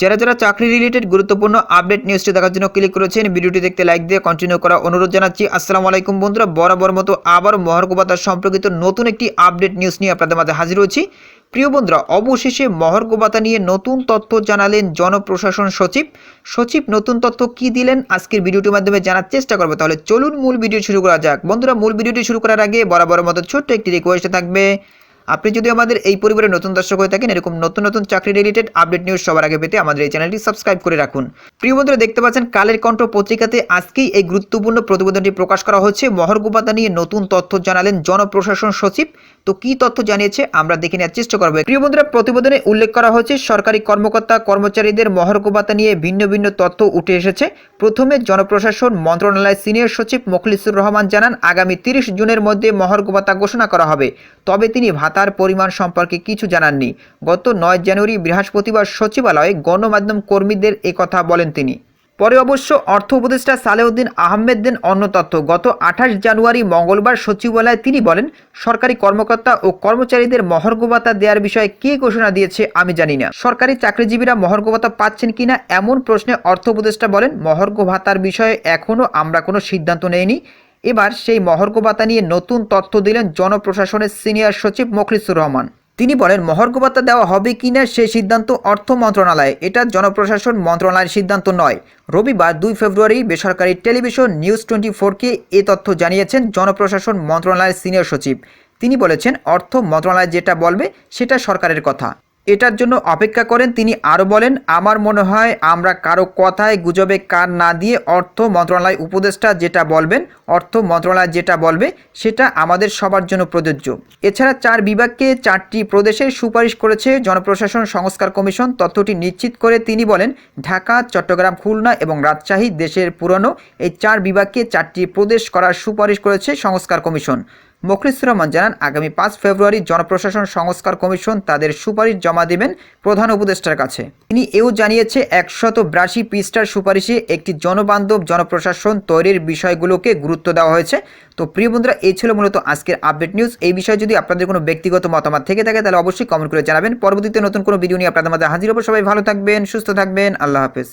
যারা যারা চাকরি রিলেটেড গুরুত্বপূর্ণ আপডেট নিউজটি দেখার জন্য ক্লিক করেছেন, ভিডিওটি দেখতে লাইক দিয়ে কন্টিনিউ করা অনুরোধ জানাচ্ছি। আসসালামু আলাইকুম বন্ধুরা, বরাবর মতো আবার মহর্গবাতার সম্পর্কিত নতুন একটি আপডেট নিউজ নিয়ে আপনাদের মাঝে হাজির হচ্ছি প্রিয় বন্ধুরা, অবশেষে মহর্গবাতা নিয়ে নতুন তথ্য জানালেন জনপ্রশাসন সচিব। সচিব, নতুন তথ্য কি দিলেন? আজকের ভিডিওটির মাধ্যমে জানার চেষ্টা করব। তাহলে চলুন মূল ভিডিও শুরু করা যাক। বন্ধুরা, মূল ভিডিওটি শুরু করার আগে বরাবর মতো ছোট্ট একটি রিকোয়েস্ট থাকবে। আপনি যদি আমাদের এই পরিবারের নতুন দর্শক হয়ে থাকেন, এরকম নতুন নতুন চাকরি রিলেটেড আপডেট নিউজ সবার আগে পেতে আমাদের এই চ্যানেলটি সাবস্ক্রাইব করে রাখুন। প্রিয় বন্ধুরা, দেখতে পাচ্ছেন কালের কণ্ঠ পত্রিকাতে আজকেই এই গুরুত্বপূর্ণ প্রতিবেদনটি প্রকাশ করা হচ্ছে। মহর্গোপাতা নিয়ে নতুন তথ্য জানালেন জনপ্রশাসন সচিব। তো কি তথ্য জানিয়েছে, আমরা দেখে নেওয়ার চেষ্টা করব। প্রিয় বন্ধুরা, প্রতিবেদনে উল্লেখ করা হয়েছে সরকারি কর্মকর্তা কর্মচারীদের মহর্গোপাতা নিয়ে ভিন্ন ভিন্ন তথ্য উঠে এসেছে। প্রথমে জনপ্রশাসন মন্ত্রণালয়ের সিনিয়র সচিব মোখলিসুর রহমান জানান, আগামী তিরিশ জুনের মধ্যে মহর্গোপাতা ঘোষণা করা হবে। তবে তিনি ভাতার পরিমাণ সম্পর্কে কিছু জানাননি। গত নয় জানুয়ারি বৃহস্পতিবার সচিবালয়ে গণমাধ্যম কর্মীদের কথা বলেন তিনি। পরে অবশ্য অর্থ উপদেষ্টা সালেউদ্দিন আহমেদ দেন অন্য তথ্য। গত আঠাশ জানুয়ারি মঙ্গলবার সচিবালয়ে তিনি বলেন, সরকারি কর্মকর্তা ও কর্মচারীদের মহর্গভাতা দেওয়ার বিষয়ে কে ঘোষণা দিয়েছে আমি জানি না। সরকারি চাকরিজীবীরা মহর্গভাতা পাচ্ছেন কিনা এমন প্রশ্নে অর্থ উপদেষ্টা বলেন মহর্গ ভাতার বিষয়ে এখনও আমরা কোনো সিদ্ধান্ত নেইনি। এবার সেই মহর্গ ভাতা নিয়ে নতুন তথ্য দিলেন জনপ্রশাসনের সিনিয়র সচিব মোখলিসুর রহমান। তিনি বলেন মহর্গ ভাতা দেওয়া হবে কিনা সেই সিদ্ধান্ত অর্থ মন্ত্রণালয়। এটা জনপ্রশাসন মন্ত্রণালয়ের সিদ্ধান্ত নয়। রবিবার দুই ফেব্রুয়ারি বেসরকারি টেলিভিশন নিউজ টোয়েন্টি ফোরকে এ তথ্য জানিয়েছেন জনপ্রশাসন মন্ত্রণালয়ের সিনিয়র সচিব। তিনি বলেছেন, অর্থ মন্ত্রণালয় যেটা বলবে সেটা সরকারের কথা। এটার জন্য অপেক্ষা করেন। তিনি আরও বলেন, আমার মনে হয় আমরা কারও কথায় গুজবে কান না দিয়ে অর্থ মন্ত্রণালয় উপদেষ্টা যেটা বলবেন, অর্থ মন্ত্রণালয় যেটা বলবে, সেটা আমাদের সবার জন্য প্রযোজ্য। এছাড়া চার বিভাগকে চারটি প্রদেশের সুপারিশ করেছে জনপ্রশাসন সংস্কার কমিশন। তথ্যটি নিশ্চিত করে তিনি বলেন, ঢাকা, চট্টগ্রাম, খুলনা এবং রাজশাহী দেশের পুরনো এই চার বিভাগকে চারটি প্রদেশ করার সুপারিশ করেছে সংস্কার কমিশন। মোখলিসুর রহমান জানান, আগামী পাঁচ ফেব্রুয়ারি জনপ্রশাসন সংস্কার কমিশন তাদের সুপারিশ জমা দেবেন প্রধান উপদেষ্টার কাছে। তিনি এও জানিয়েছে, একশত বিরাশি পৃষ্ঠার সুপারিশে একটি জনবান্ধব জনপ্রশাসন তৈরির বিষয়গুলোকে গুরুত্ব দেওয়া হয়েছে। তো প্রিয় বন্ধুরা, এই ছিল মূলত আজকের আপডেট নিউজ। এই বিষয়ে যদি আপনাদের কোনো ব্যক্তিগত মতামত থেকে থাকে, তাহলে অবশ্যই কমেন্ট করে জানাবেন। পরবর্তীতে নতুন কোনো ভিডিও নিয়ে আপনাদের মধ্যে হাজির হব। সবাই ভালো থাকবেন, সুস্থ থাকবেন। আল্লাহ হাফেজ।